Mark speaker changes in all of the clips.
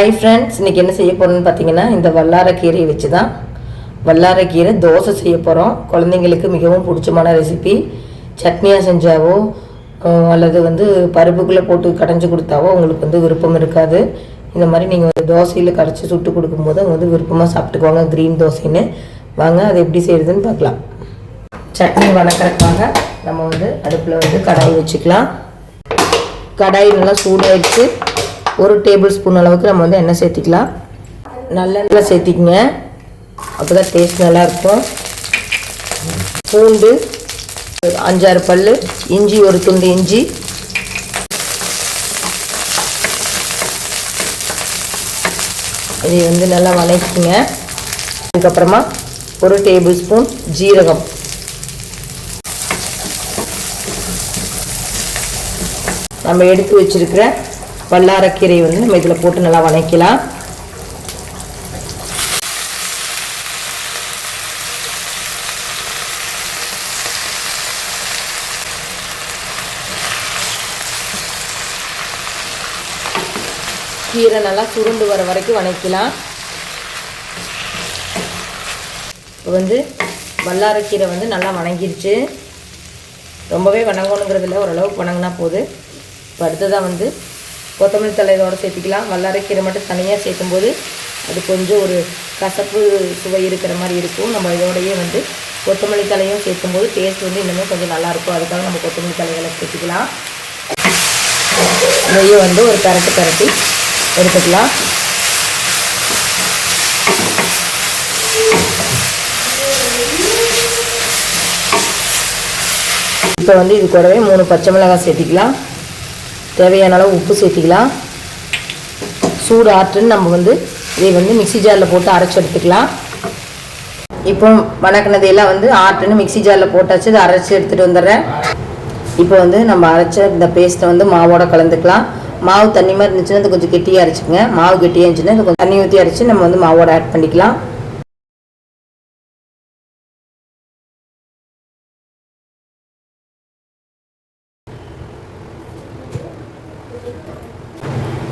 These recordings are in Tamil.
Speaker 1: ஹாய் ஃப்ரெண்ட்ஸ் இன்றைக்கி என்ன செய்ய போகிறோம்னு பார்த்தீங்கன்னா இந்த வல்லாரக்கீரையை வச்சு தான் வல்லாரக்கீரை தோசை செய்ய போகிறோம் குழந்தைங்களுக்கு மிகவும் பிடிச்சமான ரெசிபி சட்னியாக செஞ்சாவோ அல்லது வந்து பருப்புக்குள்ளே போட்டு கடைஞ்சி கொடுத்தாவோ உங்களுக்கு வந்து விருப்பம் இருக்காது. இந்த மாதிரி நீங்கள் தோசையில் கரைச்சி சுட்டு கொடுக்கும்போது அவங்க வந்து விருப்பமாக சாப்பிட்டுக்குவாங்க க்ரீன் தோசைன்னு. வாங்க அதை எப்படி செய்கிறதுன்னு பார்க்கலாம் சட்னி வணக்கறதுக்காக நம்ம வந்து அடுப்பில் வந்து கடாய் வச்சுக்கலாம். கடாய் நல்லா சூடாயிடுச்சு. ஒரு டேபிள் ஸ்பூன் அளவுக்கு நம்ம வந்து எண்ணெய் சேர்த்திக்கலாம். நல்லெண்ணெய் சேர்த்திக்கங்க. அப்போ தான் டேஸ்ட் நல்லாயிருக்கும். பூண்டு அஞ்சாறு பல் இஞ்சி ஒரு துண்டு இஞ்சி. இதை வந்து நல்லா வதக்கிங்க அதுக்கப்புறமா ஒரு டேபிள் ஸ்பூன் ஜீரகம். நம்ம எடுத்து வச்சிருக்கிற வல்லாரக்கீரை வந்து நம்ம இதில் போட்டு நல்லா வதக்கலாம் கீரை நல்லா சுருண்டு வர வரைக்கும் வதக்கலாம் இப்போ வந்து வல்லாரக்கீரை வந்து நல்லா வணங்கிருச்சு. ரொம்பவே வணங்கணுங்கிறதுல ஓரளவுக்கு வணங்கினா போதும் இப்போ அடுத்ததாக வந்து கொத்தமல்லி தலை இதோட சேர்த்துக்கலாம் வல்லாரைக்கீரை மட்டும் தனியாக சேர்க்கும்போது அது கொஞ்சம் ஒரு கசப்பு சுவை இருக்கிற மாதிரி இருக்கும். நம்ம இதோடையே வந்து கொத்தமல்லி தலையும் சேர்க்கும்போது டேஸ்ட் வந்து இன்னுமே கொஞ்சம் நல்லாயிருக்கும் அதுக்காக நம்ம கொத்தமல்லி தலைகளை சேர்த்துக்கலாம். நெய்யை வந்து ஒரு கரட்டு கரட்டி எடுத்துக்கலாம். இப்போ வந்து இது கூடவே மூணு பச்சை மிளகாய் சேர்த்திக்கலாம். தேவையான அளவு உப்பு சேர்த்திக்கலாம். சூடு ஆற்றுன்னு நம்ம வந்து இதை வந்து மிக்ஸி ஜாரில் போட்டு அரைச்சி எடுத்துக்கலாம். இப்போ வணக்கினதையெல்லாம் வந்து ஆட்டுன்னு மிக்ஸி ஜாரில் போட்டாச்சு இதை அரைச்சி எடுத்துகிட்டு வந்துடுறேன். இப்போ வந்து நம்ம அரைச்ச இந்த பேஸ்ட்டை வந்து மாவோட கலந்துக்கலாம். மாவு தண்ணி மாதிரி இருந்துச்சுன்னா அது கொஞ்சம் கெட்டியாக அரைச்சிக்கங்க. மாவு கெட்டியாக இருந்துச்சுன்னா இது கொஞ்சம் தண்ணி ஊற்றி அரைச்சி நம்ம வந்து மாவோட ஆட் பண்ணிக்கலாம்.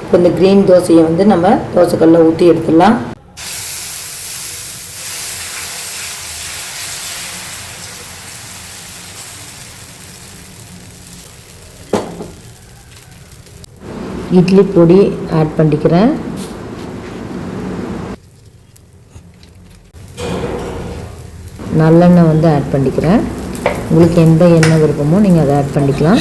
Speaker 1: இப்போ இந்த க்ரீன் தோசையை வந்து நம்ம தோசைக்கல்ல ஊற்றி எடுத்துடலாம். இட்லி பொடி ஆட் பண்ணிக்கிறேன். நல்லெண்ணெய் வந்து ஆட் பண்ணிக்கிறேன். உங்களுக்கு எந்த எண்ணெய் விருப்பமோ நீங்கள் அதை ஆட் பண்ணிக்கலாம்.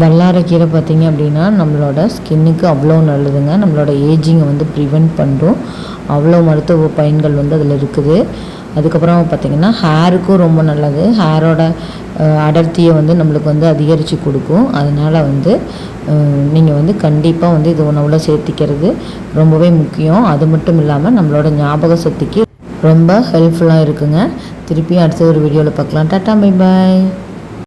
Speaker 1: வல்லாரைக்கீரை பார்த்தீங்க அப்படின்னா நம்மளோட ஸ்கின்னுக்கு அவ்வளோ நல்லதுங்க. நம்மளோட ஏஜிங்கை வந்து ப்ரிவெண்ட் பண்ணுறோம் அவ்வளோ மருத்துவ பயன்கள் வந்து அதில் இருக்குது. அதுக்கப்புறம் பார்த்திங்கன்னா ஹேருக்கும் ரொம்ப நல்லது. ஹேரோட அடர்த்தியை வந்து நம்மளுக்கு வந்து அதிகரித்து கொடுக்கும். அதனால் வந்து நீங்கள் வந்து கண்டிப்பாக வந்து இது உணவில் சேர்த்திக்கிறது ரொம்பவே முக்கியம். அது மட்டும் இல்லாமல் நம்மளோட ஞாபக சக்திக்கு ரொம்ப ஹெல்ப்ஃபுல்லாக இருக்குங்க. திருப்பியும் அடுத்த ஒரு வீடியோவில் பார்க்கலாம். Tata bye bye